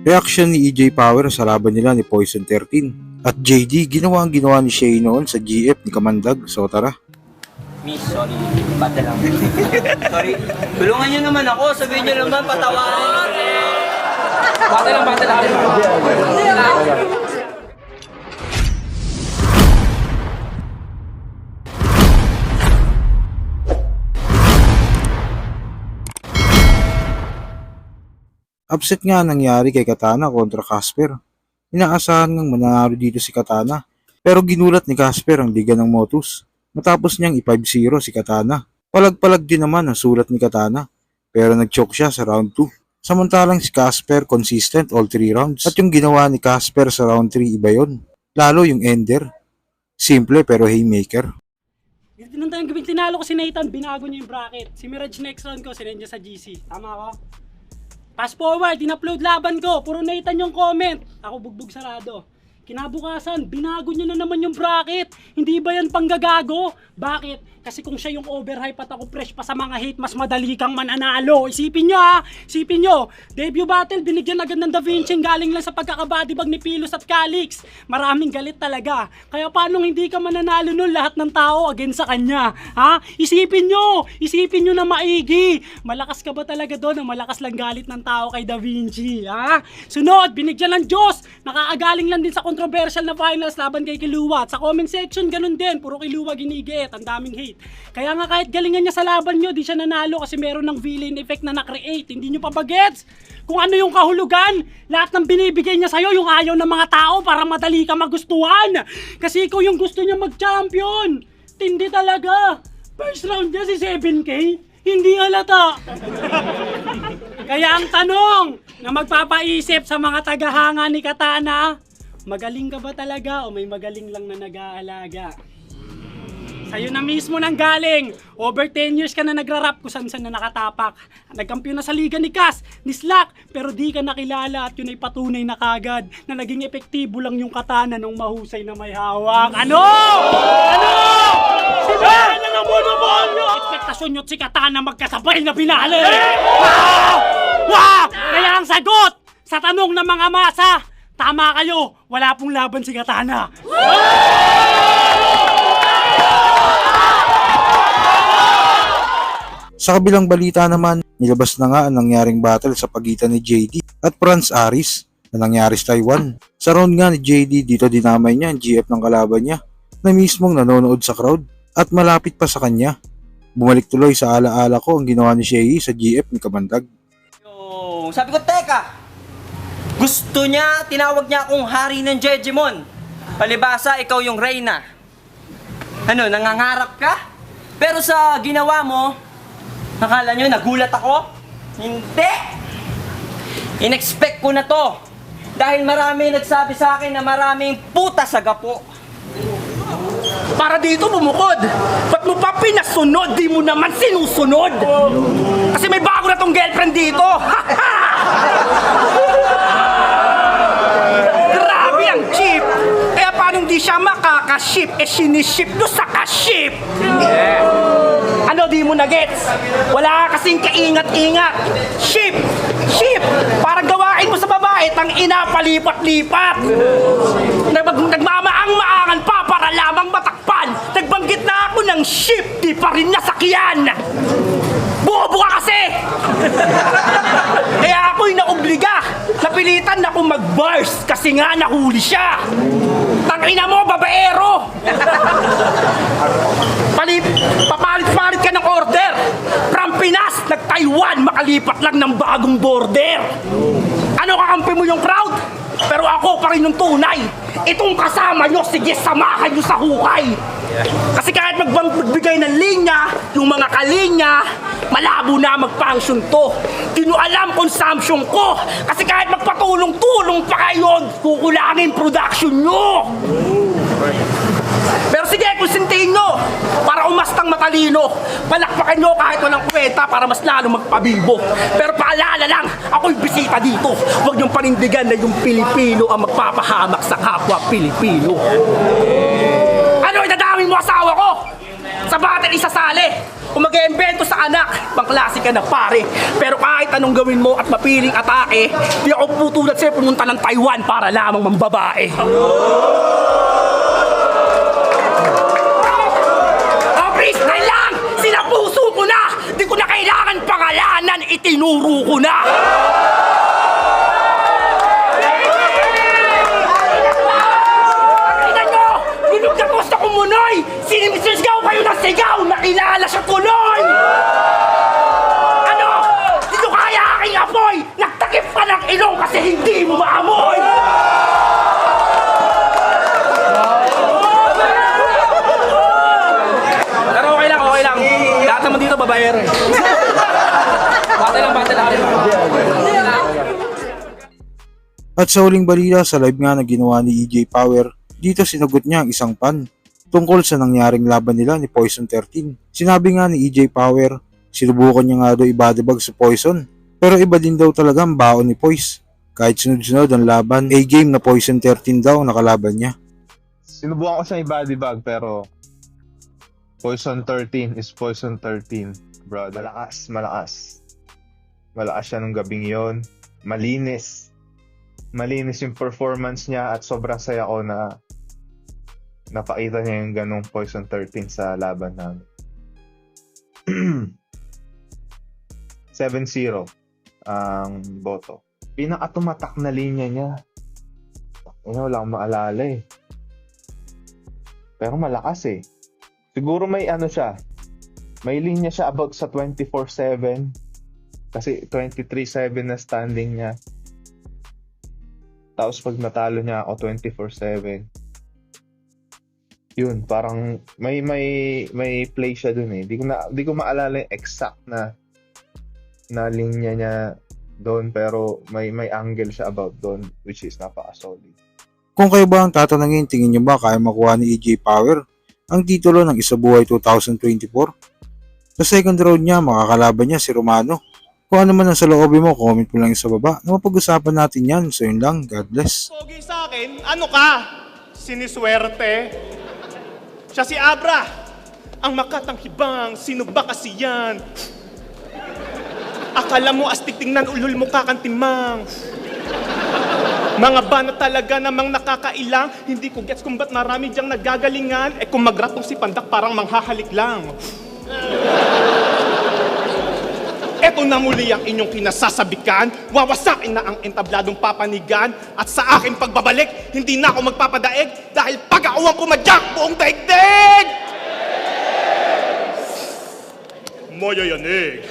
Reaction ni EJ Power sa laban nila ni Poison 13. At JD, ginawa ang ginawa ni Shay noon sa GF ni Kamandag. So tara. Miss, sorry. Bata lang. sorry. Tulungan niyo naman ako. Sabihin niyo naman, patawarin. Bata lang, bata lang. Upset nga ang nangyari kay Katana kontra Casper. Inaasahan ngang mananalo dito si Katana. Pero ginulat ni Casper ang liga ng Motus. Matapos niyang i-5-0 si Katana. Palag-palag din naman ang sulat ni Katana. Pero nag-choke siya sa round 2. Samantalang si Casper consistent all 3 rounds. At yung ginawa ni Casper sa round 3 iba yun. Lalo yung ender. Simple pero haymaker. Nung tayong tinalo ko si Nathan, binago niya yung bracket. Si Mirage next round ko, sinend niya sa GC. Tama ako? Fast forward, in-upload laban ko. Puro Nathan yung comment. Ako bugbog sarado. Kinabukasan, binago niya na naman yung bracket. Hindi ba yan panggagago? Bakit? Kasi kung siya yung overhype at ako fresh pa sa mga hate, mas madali kang mananalo. Isipin nyo ha! Isipin nyo! Debut battle, binigyan agad ng Da Vinci galing lang sa pagkakabadibag ni Pilos at Calix. Maraming galit talaga. Kaya paano hindi ka mananalo nun lahat ng tao against sa kanya? Ha? Isipin nyo! Isipin nyo na maigi! Malakas ka ba talaga doon? Malakas lang galit ng tao kay Da Vinci. Ha? Sunod, binigyan ng Diyos! Nakakagaling lang din sa controversial na finals laban kay Kiluwa. Sa comment section, ganun din. Puro Kiluwa ginigiit. Ang daming hate. Kaya nga kahit galingan niya sa laban nyo, di siya nanalo kasi meron ng villain effect na na-create. Hindi nyo pa bagets? Kung ano yung kahulugan, lahat ng binibigay niya sa'yo, yung ayaw ng mga tao para madali ka magustuhan. Kasi ikaw yung gusto niya mag-champion. Tindi talaga. First round niya si 7K. Hindi halata. Kaya ang tanong na magpapaisip sa mga tagahanga ni Katana, magaling ka ba talaga o may magaling lang na nag-aalaga? Sa'yo na mismo nang galing. Over 10 years ka na nagra-rap kung saan saan na nakatapak. Nagkampiyon na sa liga ni Cass, ni Slack, pero di ka nakilala at yun ay patunay na kagad na naging epektibo lang yung katana ng mahusay na may hawak. Ano? Ano? Sinabi na ng monobolyo! Ekspektasyon nyo't si katana magkasabay na binali! Wow! Wow! Kaya ang sagot sa tanong ng mga masa, tama kayo, wala pong laban si katana. Sa kabilang balita naman, nilabas na nga ang nangyaring battle sa pagitan ni JD at Franz Aris na nangyari sa Taiwan. Sa round nga ni JD, dito dinamay niya ang GF ng kalaban niya na mismong nanonood sa crowd at malapit pa sa kanya. Bumalik tuloy sa alaala ko ang ginawa ni Shei sa GF ni Kamandag. Sabi ko, teka. Gusto niya, tinawag niya akong hari ng Jejimon. Palibasa, ikaw yung reyna. Ano, nangangarap ka? Pero sa ginawa mo, nakala nyo, nagulat ako? Hindi! Inexpect ko na to. Dahil marami nagsabi sa akin na maraming puta sa gapo. Para dito bumukod. Ba't mo pa pinasunod? Di mo naman sinusunod. Kasi may bago na tong girlfriend dito. Grabe ang cheap. Kaya paano di siya makakaship? Eh siniship do sa kaship. Ano di mo na gets? Wala ka kasing kaingat-ingat. Ship! Ship! Parang gawain mo sa babae, tang ina palipat-lipat. Nag nagmamaang-maangan pa para lamang matakpan. Nagbanggit na ako ng ship, di pa rin nasakyan. Bobo ka kasi! Kaya ako'y naobliga. Napilitan na akong mag-bars kasi nga nahuli siya. Tangina mo, babaero! Palip, papalit-palit ka ng order. From Pinas, nag-Taiwan, makalipat lang ng bagong border. Ano kakampi mo yung crowd? Pero ako pa rin yung tunay. Itong kasama nyo, sige samahan nyo sa hukay. Kasi kahit magbigay ng linya, yung mga kalinya, malabo na mag-function to. Di nyo alam consumption ko. Kasi kahit magpatulong-tulong pa kayo, kukulangin production nyo. Pero sige, konsintihin nyo para umastang matalino. Palakpakan nyo kahit walang kwenta para mas lalo magpabibo. Pero paalala lang, ako'y bisita dito. Huwag niyong panindigan na yung Pilipino ang magpapahamak sa kapwa Pilipino. Ano, idadami mo asawa ko? Sa battle isasali. Kung mag-iimbento sa anak. Pangklase ka na pare. Pero kahit anong gawin mo at mapiling atake, di ako putulad sa'yo pumunta ng Taiwan para lamang mambabae. Oh, freestyle lang! Sinapuso ko na! Di ko na kailangan pangalanan, itinuro ko na! At sa huling balita sa live nga na ginawa ni EJ Power, dito sinagot niya ang isang pan tungkol sa nangyaring laban nila ni Poison 13. Sinabi nga ni EJ Power, sinubukan niya nga daw ibadibag sa Poison, pero iba din daw talaga ang baon ni Poise. Kahit sunod-sunod ang laban, A-game na Poison 13 daw nakalaban niya. sinubukan ko siyang i-body bag pero Poison 13 is Poison 13, brother. Malakas, malakas. Malakas siya nung gabing yon. Malinis. Malinis yung performance niya at sobrang saya ko na napakita niya yung ganong Poison 13 sa laban namin. 7-0 ang boto. Pinakatumatak na linya niya. Ano, wala akong maalala eh. Pero malakas eh. Siguro may ano siya. May linya siya about sa 24-7. Kasi 23-7 na standing niya. Tapos pag natalo niya ako 24-7. Yun, parang may may may play siya dun eh. Di ko na di ko maalala yung exact na na linya niya doon pero may may angle siya about doon which is napaka-solid. Kung kayo ba ang tatanungin, tingin niyo ba kaya makuha ni EJ Power ang titulo ng Isabuhay 2024? Sa second round niya, makakalaban niya si Romano. Kung ano man ang sa loobin mo, comment mo lang sa baba na mapag-usapan natin yan. So yun lang, God bless. Pogi sa akin, ano ka? Siniswerte? Siya si Abra. Ang makatang hibang, sino ba kasi yan? Akala mo astig tingnan ulul mo kakantimang. Mga bana talaga namang nakakailang, hindi ko gets kung ba't marami diyang nagagalingan, eh kung magratong si Pandak parang manghahalik lang. Eto na muli ang inyong kinasasabikan, wawasakin na ang entabladong papanigan, at sa aking pagbabalik, hindi na ako magpapadaig dahil pag-aawang ko madyak buong daigdig! Moyo yanig!